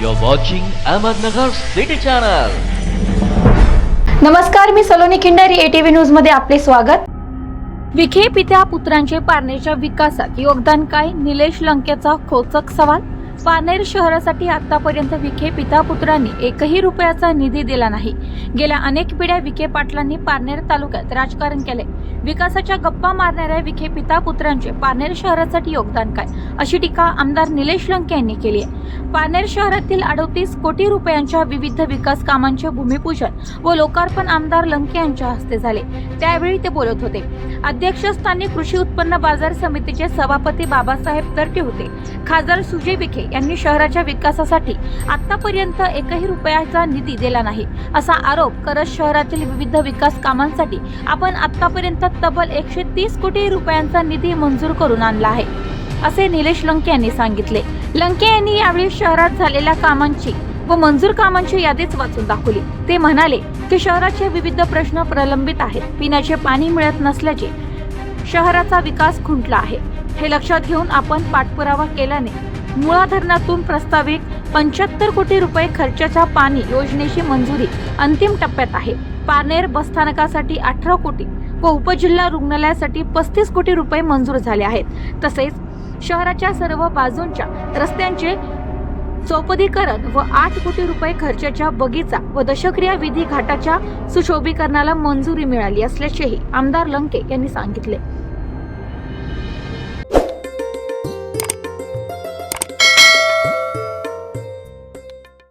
You're watching Ahmednagar City Channel. नमस्कार मी Saloni Khindari ATV न्यूजमध्ये आपले स्वागत. विखे पित्या पुत्रांचे पारनेरच्या विकासात योगदान काय? निलेश लंकेचा खोचक सवाल? पारनेर शहरासाठी आतापर्यंत विखे पिता पुत्रांनी एकही रुपयाचा निधी दिला नाही. गेल्या अनेक पिढ्या विखे पाटलांनी पारनेर तालुक्यात राजकारण केले. विकासाच्या गप्पा मारणाऱ्या विखे पिता पुत्रांचे पारनेर शहरासाठी योगदान काय? अशी टीका आमदार निलेश लंके यांनी केली आहे. पारनेर शहरातील अडतीस कोटी रुपयांच्या विविध विकास कामांचे भूमिपूजन व लोकार्पण आमदार लंके यांच्या हस्ते झाले. त्यावेळी ते बोलत होते. अध्यक्षस्थानी कृषी उत्पन्न बाजार समितीचे सभापती बाबासाहेब तर्टे होते. खासदार सुजय विखे यांनी शहराच्या विकासासाठी आतापर्यंत एकही रुपयाचा निधी दिला नाही असा आरोप करत शहरातील विविध विकास कामांसाठी आपण आतापर्यंत तब्बल एकशे तीस कोटी रुपयांचा निधी मंजूर करून आणला आहे. असे निलेश लंके यांनी सांगितले. लंके यांनी यावेळी शहरात झालेल्या कामांची व मंजूर कामांची यादीच वाचून दाखवली. ते म्हणाले की शहराचे विविध प्रश्न प्रलंबित आहेत. पिण्याचे पाणी मिळत नसल्याचे शहराचा विकास खुंटला आहे. हे लक्षात घेऊन आपण पाठपुरावा केल्याने मुळा धरणातून प्रस्तावित पंच्याहत्तर कोटी रुपये खर्चाच्या पाणी योजनेची मंजुरी अंतिम टप्प्यात आहे. पारनेर बसस्थानकासाठी अठरा कोटी व उपजिल्हा रुग्णालयासाठी पस्तीस कोटी रुपये मंजूर झाले आहेत. तसेच शहराच्या सर्व बाजूंच्या रस्त्यांचे चौपदीकरण व आठ कोटी रुपये खर्चाच्या बगीचा व दशक्रिया विधी घाटाच्या सुशोभीकरणाला मंजुरी मिळाली असल्याचेही आमदार लंके यांनी सांगितले.